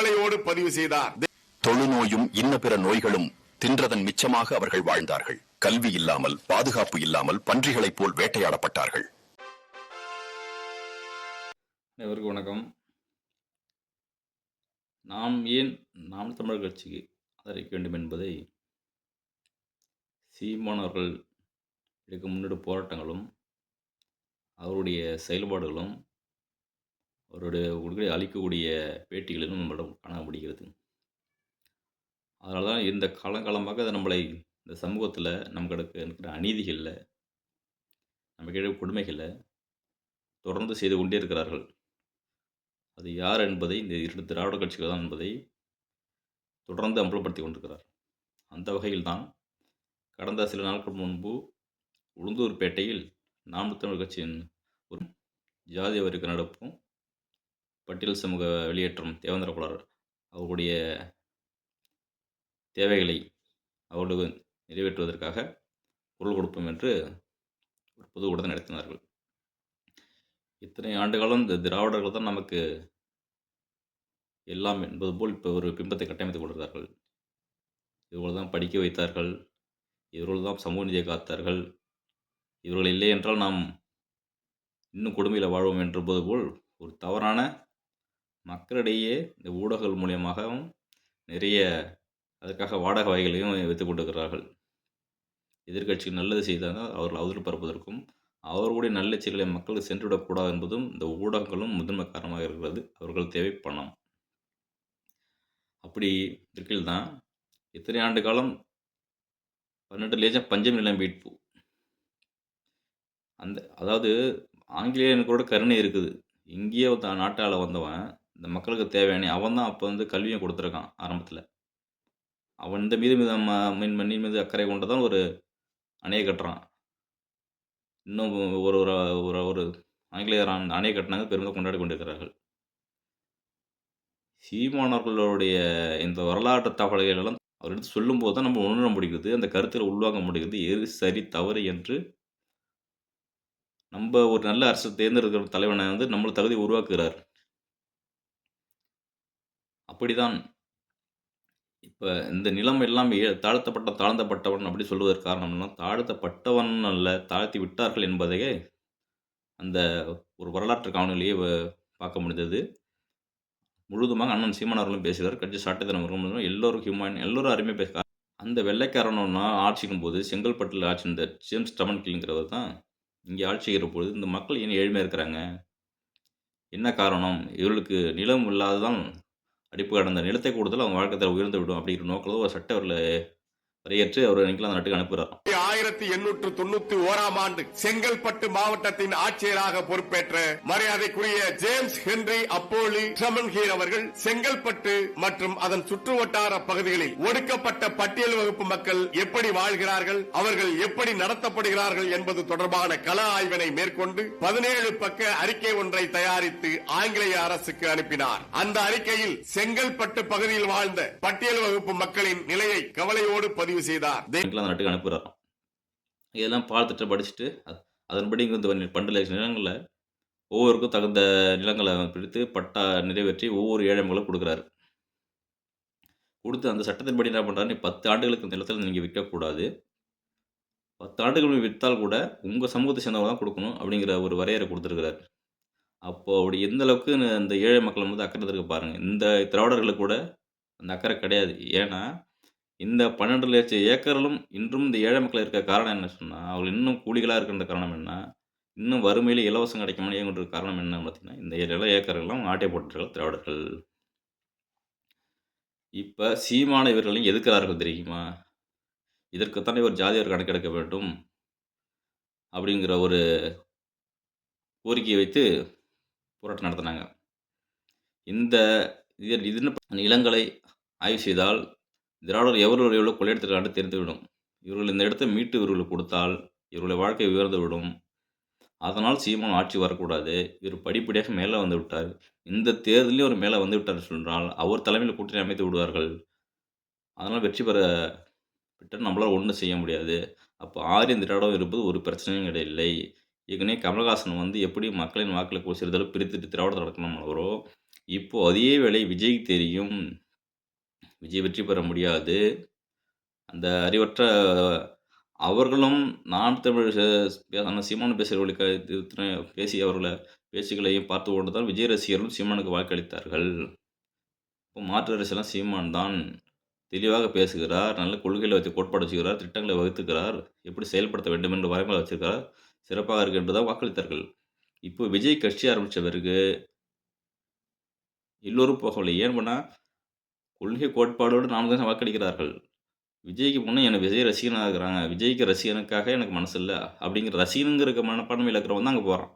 கவலையோடு பதிவு செய்தார். தொழுநோயும் இன்ன பிற நோய்களும் தின்றதன் மிச்சமாக அவர்கள் வாழ்ந்தார்கள். கல்வி இல்லாமல் பாதுகாப்பு இல்லாமல் பன்றிகளைப் போல் வேட்டையாடப்பட்டார்கள். அனைவருக்கும் வணக்கம். நாம் ஏன் நாம் தமிழர் கட்சிக்கு ஆதரிக்க வேண்டும் என்பதை சீமான் அவர்கள் எடுக்கும் முன்னெடுப்பு போராட்டங்களும் அவருடைய செயல்பாடுகளும் அவருடைய உடலை அளிக்கக்கூடிய பேட்டிகளிலும் நம்மளிடம் காண முடிகிறது. அதனால தான் இந்த காலங்காலமாக அதை நம்மளை இந்த சமூகத்தில் நமக்கு இருக்கிற அநீதிகளில் நமக்கு கொடுமைகளை தொடர்ந்து செய்து கொண்டே இருக்கிறார்கள். அது யார் என்பதை இந்த இரண்டு திராவிட கட்சிகள் தான் என்பதை தொடர்ந்து அம்பலப்படுத்தி கொண்டிருக்கிறார் அந்த வகையில்தான் கடந்த சில நாட்கள் முன்பு உளுந்தூர்பேட்டையில் நாம் தமிழ் கட்சியின் ஒரு ஜாதி வரிக்கு நடப்பும் பட்டியல் சமூக வெளியேற்றம் தேவேந்திர குலர் அவருடைய தேவைகளை அவர்களுக்கு நிறைவேற்றுவதற்காக குரல் கொடுப்போம் என்று ஒரு பொது கூட்டத்தை நடத்தினார்கள். இத்தனை ஆண்டு காலம் இந்த திராவிடர்கள் தான் நமக்கு எல்லாம் என்பது போல் இப்போ ஒரு பிம்பத்தை கட்டமைத்துக் கொள்கிறார்கள் இவர்கள் தான் படிக்க வைத்தார்கள் இவர்கள் தான் சமூக நீதியை காத்தார்கள் இவர்கள் இல்லை என்றால் நாம் இன்னும் கொடுமையில் வாழ்வோம் என்பது போல் ஒரு தவறான மக்களிடையே இந்த ஊடகங்கள் மூலியமாகவும் நிறைய அதற்காக வாடகை வகைகளையும் வைத்துக் கொண்டிருக்கிறார்கள். எதிர்க்கட்சி நல்லது செய்தால் அவர்கள் அவதூறு பரப்புவதற்கும் அவர்களுடைய நல்ல மக்களுக்கு சென்றுவிடக்கூடாது என்பதும் இந்த ஊடகங்களும் முதன்மை காரணமாக இருக்கிறது. அவர்கள் தேவை பணம். அப்படி இருக்கையில் தான் இத்தனை ஆண்டு காலம் பன்னெண்டு லேஜம் பஞ்சம் நிலம் மீட்பு அந்த அதாவது ஆங்கிலேயனுக்கு கூட கருணை இருக்குது. இங்கேயே ஒருத்த நாட்டால் வந்தவன் இந்த மக்களுக்கு தேவையான அவன் தான் அப்போ வந்து கல்வியை கொடுத்துருக்கான் ஆரம்பத்தில். அவன் இந்த மீது மீது ம- மீன் மண்ணின் மீது அக்கறை கொண்டு தான் ஒரு அணையை கட்டுறான். இன்னும் ஒரு ஒரு ஒரு ஒரு ஆங்கிலேயர் அணையை கட்டினாங்க பெருமை கொண்டாடி கொண்டிருக்கிறார்கள். சீமானவர்களுடைய இந்த வரலாற்று தகவல்கள் எல்லாம் அவர் எடுத்து சொல்லும்போது தான் நம்ம உணர முடிகிறது. அந்த கருத்தில் உள்வாங்க முடிகிறது. எது சரி தவறு என்று நம்ம ஒரு நல்ல அரசு தேர்ந்தெடுக்கிற தலைவனை வந்து நம்மளை தகுதி உருவாக்குகிறார். அப்படிதான். இப்போ இந்த நிலம் எல்லாம் ஏ- தாழ்த்தப்பட்ட தாழ்ந்தப்பட்டவன் அப்படி சொல்வதற்கு காரணம் தாழ்த்தப்பட்டவன் அல்ல தாழ்த்தி விட்டார்கள் என்பதையே அந்த ஒரு வரலாற்று காணொலியை வ- பார்க்க முடிந்தது. முழுதுமாக அண்ணன் சீமான் அவர்களும் பேசுகிறார் கட்சி சாட்டுத்தனம் அவர்களும் எல்லோரும் ஹியூமன் எல்லோரும் அருமையாக பேசுகிறார் அந்த வெள்ளைக்காரனோன்னா ஆட்சிக்கும் போது செங்கல்பட்டில் ஆட்சி இந்த ஜேம்ஸ் டமன் கிளிங்கிறவர் தான் இங்கே ஆட்சி செய்கிற பொழுது இந்த மக்கள் ஏன் ஏழ்மையாக இருக்கிறாங்க? என்ன காரணம்? இவர்களுக்கு நிலம் இல்லாததான் அடிப்பு கடந்த நிலத்தை கூடுதல் அவங்க வாழ்க்கை உயர்ந்து விடும் அப்படிங்கிற நோக்கில் ஒரு சட்ட அவர்களை வரையேற்று அவர் இங்கிலாந்து நாட்டுக்கு அனுப்புகிறார் ஆயிரத்தி எண்ணூற்று தொண்ணூத்தி ஓராம் ஆண்டு செங்கல்பட்டு மாவட்டத்தின் ஆட்சியராக பொறுப்பேற்ற மரியாதைக்குரிய ஜேம்ஸ் ஹென்றி அப்போலி ட்ரமன்ஹீர் அவர்கள் செங்கல்பட்டு மற்றும் அதன் சுற்றுவட்டார பகுதிகளில் ஒடுக்கப்பட்ட பட்டியல் வகுப்பு மக்கள் எப்படி வாழ்கிறார்கள் அவர்கள் எப்படி நடத்தப்படுகிறார்கள் என்பது தொடர்பான கள ஆய்வினை மேற்கொண்டு பதினேழு பக்க அறிக்கை ஒன்றை தயாரித்து ஆங்கிலேய அரசுக்கு அனுப்பினார். அந்த அறிக்கையில் செங்கல்பட்டு பகுதியில் வாழ்ந்த பட்டியல் வகுப்பு மக்களின் நிலையை கவலையோடு பதிவு செய்தார். இங்கிலாந்து நாட்டுக்கு அனுப்புகிறாராம் இதெல்லாம் பார்த்துட்டு படிச்சுட்டு அதன்படி இங்கே வந்து பண்டு லட்சம் நிலங்களில் ஒவ்வொருக்கும் தகுந்த நிலங்களை பிடித்து பட்டா நிறைவேற்றி ஒவ்வொரு ஏழை மக்களும் கொடுக்குறாரு. கொடுத்து அந்த சட்டத்தின்படி என்ன பண்ணுறாரு பத்து ஆண்டுகளுக்கு இந்த நிலத்தில் நீங்கள் விற்கக்கூடாது. பத்து ஆண்டுகள் விற்றால் கூட உங்கள் சமூகத்தை சேர்ந்தவங்க தான் கொடுக்கணும் அப்படிங்கிற ஒரு வரையறை கொடுத்துருக்கிறார். அப்போ அப்படி எந்த அளவுக்கு அந்த இந்த ஏழை மக்கள் வந்து அக்கறை இருக்க பாருங்கள் இந்த திராவிடர்களுக்கு கூட அந்த அக்கறை கிடையாது. ஏன்னா இந்த பன்னெண்டு லட்சம் ஏக்கர்களும் இன்றும் இந்த ஏழை மக்கள் இருக்க காரணம் என்ன சொன்னால் அவர்கள் இன்னும் கூலிகளாக இருக்கின்ற காரணம் என்ன? இன்னும் வறுமையில் இலவசம் கிடைக்காம ஏங்குற காரணம் என்ன பார்த்தீங்கன்னா இந்த ஏழை ஏக்கர்கள்லாம் ஆட்டை போட்டுருக்காங்க திராவிடர்கள். இப்போ சீமான இவர்களையும் எதுக்கிறார்கள் தெரியுமா? இதற்குத்தானே ஒரு ஜாதியர் கணக்கெடுக்க வேண்டும் அப்படிங்கிற ஒரு கோரிக்கையை வைத்து போராட்டம் நடத்தினாங்க. இந்த இது இதுன்னு நிலங்களை ஆய்வு செய்தால் திராவிடர் எவ்வளவு எவ்வளோ கொள்ளையெடுத்துருக்காண்டு தெரிந்துவிடும். இவர்கள் இந்த இடத்தை மீட்டு இவர்களுக்கு கொடுத்தால் இவர்களுடைய வாழ்க்கை உயர்ந்து விடும். அதனால் சீமான் ஆட்சி வரக்கூடாது. இவர் படிப்படியாக மேலே வந்து விட்டார். இந்த தேர்தலையும் அவர் மேலே வந்து விட்டார் சொன்னால் அவர் தலைமையில் கூட்டணி அமைத்து விடுவார்கள். அதனால் வெற்றி பெற விட்டு நம்மளால் ஒன்றும் செய்ய முடியாது. அப்போ ஆரியன் திராவிடம் இருப்பது ஒரு பிரச்சனையும் கிடையில்லை ஏற்கனவே கமலஹாசன் வந்து எப்படி மக்களின் வாக்களை சிறிதளவு பிரித்துட்டு திராவிடத்தை நடக்கணும் அவரோ இப்போ அதே வேலை விஜய்க்கு தெரியும். விஜய் வெற்றி பெற முடியாது. அந்த அறிவற்ற அவர்களும் நாம் தமிழ் பேசான அண்ணன் பேசுகிறவர்களை பேசி அவர்களை பேச்சுக்களையும் பார்த்து கொண்டு தான் விஜய் ரசிகர்களும் சீமானுக்கு வாக்களித்தார்கள். இப்போ மாற்று அரசியலாம் சீமான் தான். தெளிவாக பேசுகிறார். நல்ல கொள்கைகளை வைத்து கோட்பாடு வச்சுக்கிறார். திட்டங்களை வகுத்துக்கிறார். எப்படி செயல்படுத்த வேண்டும் என்று வரைமுறை வச்சிருக்கிறார். சிறப்பாக இருக்கு என்று தான் வாக்களித்தார்கள். இப்போ விஜய் கட்சி ஆரம்பித்த பிறகு எல்லோரும் போகவில்லை. ஏன் பண்ணால் கொள்கை கோட்பாடோடு நாம் தான் வாக்களிக்கிறார்கள். விஜய்க்கு முன்னே எனக்கு விஜய் ரசிகனாக இருக்கிறாங்க. விஜய்க்கு ரசிகனுக்காக எனக்கு மனசு இல்லை அப்படிங்கிற ரசிகனுங்கிற மனப்பான்மையில இழக்கிறவன் தான் அங்கே போகிறான்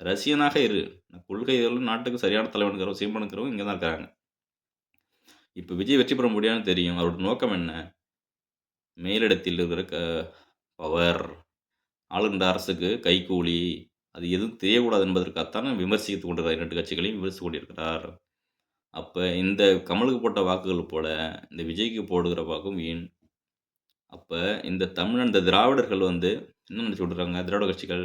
ரசிகனாக இரு. கொள்கைகளும் நாட்டுக்கு சரியான தலைவனுங்கிற சீமானுங்கிறவங்க இங்கே தான் இருக்கிறாங்க. இப்போ விஜய் வெற்றி பெற முடியாதுன்னு தெரியும். அவரோட நோக்கம் என்ன? மேலிடத்தில் இருக்கிற க பவர், ஆளுகின்ற அரசுக்கு கைக்கூலி, அது எதுவும் தெரியக்கூடாது என்பதற்காகத்தான் விமர்சித்துக் கொண்டிருக்கிறார். இரண்டு கட்சிகளையும் விமர்சித்துக் கொண்டிருக்கிறார். அப்ப இந்த கமலுக்கு போட்ட வாக்குகள் போல, இந்த விஜய்க்கு போடுகிற வாக்கும் வீண். அப்ப இந்த தமிழ் இந்த திராவிடர்கள் வந்து என்ன நினைச்சு திராவிட கட்சிகள்,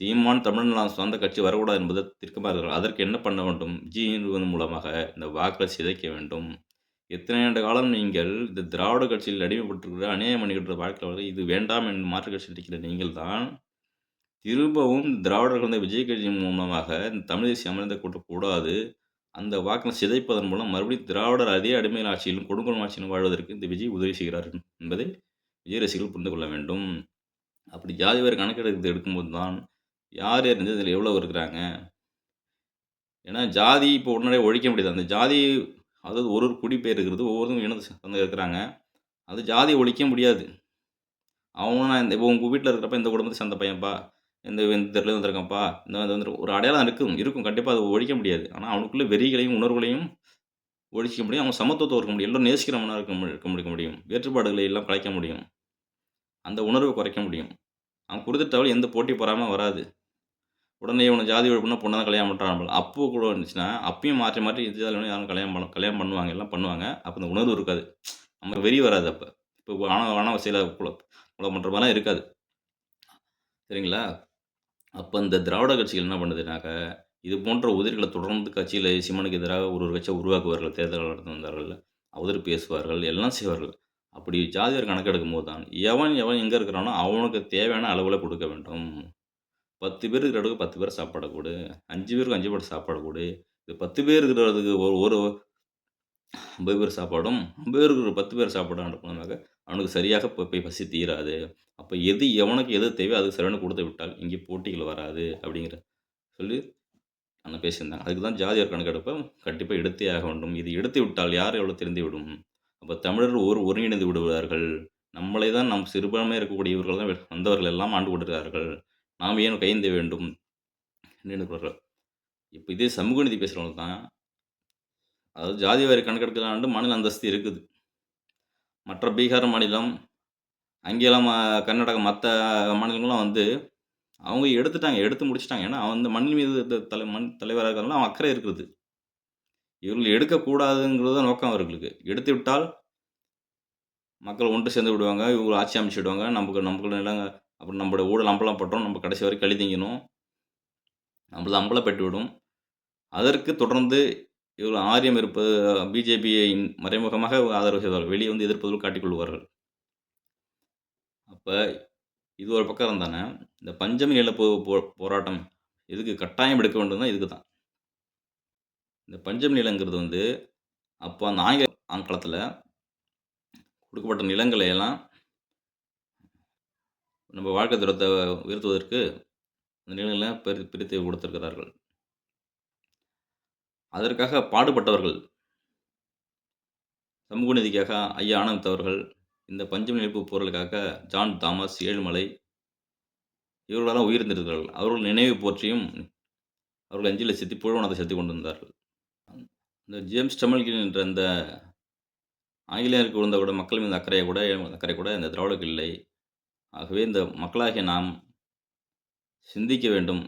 சீமான் தமிழ்நாடு சார்ந்த கட்சி வரக்கூடாது என்பது திருக்கமாக இருக்கிறார். அதற்கு என்ன பண்ண வேண்டும்? விஜயின் மூலமாக இந்த வாக்களை சிதைக்க வேண்டும். எத்தனை ஆண்டு காலம் நீங்கள் இந்த திராவிட கட்சியில் அடிமைப்பட்டிருக்கிற, அநியாயம் பண்ணிக்கிட்டு வாழ்க்கை இது வேண்டாம் என்று மாற்று கட்சியில் இருக்கிற நீங்கள் தான், திரும்பவும் திராவிடர்கள் இந்த விஜய் கட்சியின் மூலமாக இந்த தமிழ் தேசிய அமர்ந்த கூட்டக்கூடாது. அந்த வாக்கினை சிதைப்பதன் மூலம் மறுபடியும் திராவிடர் அதே அடிமையில் ஆட்சியிலும், கொடுங்கோல் ஆட்சியிலும் வாழ்வதற்கு இந்த விஜய் உதவி செய்கிறார் என்பதை விஜய் ரசிகர்கள் புரிந்து கொள்ள வேண்டும். அப்படி ஜாதி வேறு கணக்கெடுத்து எடுக்கும்போது தான், யார் யார் இதில் எவ்வளோ இருக்கிறாங்க? ஏன்னா ஜாதி இப்போ உடனடியே ஒழிக்க முடியாது. அந்த ஜாதி அதாவது ஒரு ஒரு குடிப்பெயர் இருக்கிறது. ஒவ்வொருத்தரும் இனத்து சார்ந்தவங்க இருக்கிறாங்க. அது ஜாதி ஒழிக்க முடியாது. அவன் இந்த இப்போ உங்கள் வீட்டில் இருக்கிறப்ப இந்த குடும்பத்தை சேர்ந்த பையன்ப்பா. இந்த இந்த தெருவுல இந்த வந்து ஒரு அடையாளம் இருக்கும். இருக்கும். கண்டிப்பாக அதை ஒழிக்க முடியாது. ஆனால் அவனுக்குள்ள வெறிகளையும், உணர்வுகளையும் ஒழிக்க முடியும். அவன் சமத்துவத்தை இருக்க முடியும். எல்லோரும் நேசிக்கிறவனாக இருக்க இருக்க முடிக்க முடியும். வேறுபாடுகளை எல்லாம் கலைக்க முடியும். அந்த உணர்வை குறைக்க முடியும். அவன் கொடுத்துட்டாலும் எந்த போட்டி போகாமல் வராது. உடனே இவனை ஜாதி ஒழிப்புன்னா பொண்ணை தான் கல்யாணம் பண்ணுறான் அப்போ கூட இருந்துச்சுன்னா, அப்பயும் மாற்றி மாற்றி இந்த ஜாதி யாரும் கல்யாணம் பண்ண கல்யாணம் பண்ணுவாங்க. எல்லாம் பண்ணுவாங்க. அப்போ அந்த உணர்வு இருக்காது. நம்ம வெறி வராது அப்போ இப்போ ஆணவ ஆணவ செயல கொலை கொலை பண்ணுற மாதிரிலாம் இருக்காது. சரிங்களா? அப்போ இந்த திராவிட கட்சிகள் என்ன பண்ணுதுனாக்க, இது போன்ற உதிரிகளை தொடர்ந்து கட்சியில் சீமானுக்கு எதிராக ஒரு ஒரு கட்சியை உருவாக்குவார்கள். தேர்தல் நடத்தி வந்தார்கள். பேசுவார்கள். எல்லாம் செய்வார்கள். அப்படி ஜாதிவாரி கணக்கெடுக்கும்போது தான், எவன் எவன் எங்கே இருக்கிறானோ அவனுக்கு தேவையான அளவில் கொடுக்க வேண்டும். 10 பேர் இருக்கிற இடத்துக்கு 10 பேர் சாப்பாடு கொடு அஞ்சு பேருக்கு அஞ்சு பேர் சாப்பாடு கொடு இது 10 பேர் இருக்கிறதுக்கு ஒரு ஒரு 50 பேர் சாப்பாடும், 50 பேருக்கு 10 பேர் சாப்பாடும் அனுப்பினாக்க அவனுக்கு சரியாக போய் பசி தீராது. அப்போ எது எவனுக்கு எது தேவையோ அதுக்கு சரியான கொடுத்து விட்டால், இங்கே போட்டிகள் வராது. அப்படிங்கிற சொல்லி அண்ணன் பேசியிருந்தாங்க. அதுக்கு தான் ஜாதியார் கணக்கெடுப்பை கண்டிப்பாக எடுத்தே ஆக வேண்டும். இது எடுத்து விட்டால் யார் எவ்வளவு தெரிந்துவிடும். அப்போ தமிழர்கள் ஒரு ஒருங்கிணைந்து விடுவார்கள். நம்மளை தான் நம் சிறுபான்மையா இருக்கக்கூடியவர்கள் தான் வந்தவர்கள் எல்லாம் ஆண்டு கொடுக்கிறார்கள் நாம் ஏன் கைந்த வேண்டும்? நினைக்கிறார்கள் இப்போ இதே சமூக நீதி பேசுகிறவங்க தான் அதாவது ஜாதிவாரி கணக்கெடுக்கலான்ட்டு மாநில அந்தஸ்து இருக்குது. மற்ற பீகார் மாநிலம், அங்கேலாம் கர்நாடகம் மற்ற மாநிலங்களும் வந்து அவங்க எடுத்துட்டாங்க. எடுத்து முடிச்சிட்டாங்க ஏன்னா அந்த மண் மீது தலை மண் தலைவராக இருக்கலாம் அவன் அக்கறை இருக்கிறது இவர்கள் எடுக்கக்கூடாதுங்கிறது தான் நோக்கம் அவர்களுக்கு. எடுத்து விட்டால் மக்கள் ஒன்று சேர்ந்து விடுவாங்க. இவங்க ஆட்சி அமைச்சுடுவாங்க. நமக்கு நமக்குள்ள நிலங்க அப்புறம் நம்மளோட ஊழல் அம்பலம் பட்டோம். நம்ம கடைசி வரை களி திங்கணும். நம்மள அம்பலப்பட்டு விடும். அதற்கு தொடர்ந்து இவர்கள் ஆரியம் இருப்பது பிஜேபியை மறைமுகமாக ஆதரவு செய்தார்கள் வெளியே வந்து எதிர்ப்பதில் காட்டிக் கொள்வார்கள். அப்போ இது ஒரு பக்கம் இருந்தானே, இந்த பஞ்சமி இழப்பு போ போராட்டம் எதுக்கு கட்டாயம் எடுக்க வேண்டும்னா இதுக்கு தான். இந்த பஞ்சமி நிலங்கிறது வந்து, அப்போ அந்த ஆங்கில காலத்துல கொடுக்கப்பட்ட நிலங்களை எல்லாம் நம்ம வாழ்க்கை தூரத்தை உயர்த்துவதற்கு அந்த நிலங்களை பிரி பிரித்து கொடுத்திருக்கிறார்கள். அதற்காக பாடுபட்டவர்கள். சமூக நீதிக்காக ஐயா ஆனந்த் அவர்கள், இந்த பஞ்சமி நினைப்பு போர்களுக்காக ஜான் தாமஸ், ஏழுமலை இவர்களெல்லாம் உயிர்ந்திருக்கிறார்கள் அவர்கள் நினைவு போற்றியும் அவர்கள் அஞ்சலி செலுத்தி செத்து கொண்டு கொண்டிருந்தார்கள். இந்த ஜேம்ஸ் டமல்கின் என்ற இந்த ஆங்கிலேயருக்கு விழுந்த கூட மக்கள் மீது அக்கறையை கூட அக்கறை கூட இந்த திராவிடருக்கு இல்லை. ஆகவே இந்த மக்களாகிய நாம் சிந்திக்க வேண்டும்.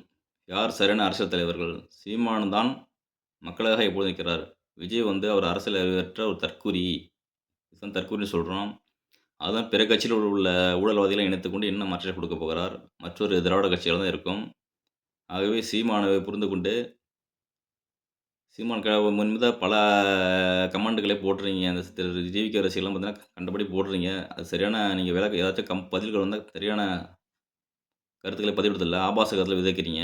யார் சரியான அரசியல் தலைவர்கள்? சீமான் தான் மக்களாக எப்போது நிற்கிறார். விஜய் வந்து அவர் அரசியல் அறிவற்ற ஒரு தற்கூரி இதுதான் தற்கூரின்னு சொல்கிறோம் அதுதான் பிற கட்சியில் உள்ள ஊழல்வாதிகளை இணைத்துக்கொண்டு என்ன மாற்றம் கொடுக்கப் போகிறார்? மற்றொரு திராவிட கட்சியில் தான் இருக்கும். ஆகவே சீமானை புரிந்து கொண்டு சீமான் க முன்பதாக பல கமெண்ட்டுகளே போட்டுறீங்க அந்த திரு ரசிகள்லாம் பார்த்தீங்கன்னா கண்டபடி போடுறீங்க. அது சரியான நீங்கள் விளக்க ஏதாச்சும் கம் பதில்கள் வந்தால் சரியான கருத்துக்களை பதிவிடுதில்ல ஆபாச கருத்தில் விதைக்கிறீங்க.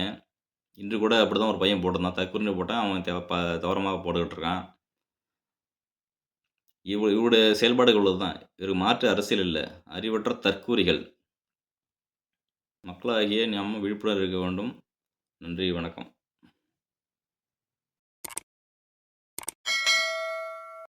இன்று கூட அப்படி தான் ஒரு பையன் போட்டிருந்தான். தற்கொலை போட்டால் அவன் தெ ப தவறமாக போட்டுக்கிட்டு இருக்கான். இவ இவருடைய செயல்பாடுகள் உள்ளது தான் இவர் மாற்று அரசியல் இல்லை. அறிவற்ற தற்கூரிகள் மக்களாகிய நாம் விழிப்புணர்வு இருக்க வேண்டும். நன்றி வணக்கம்.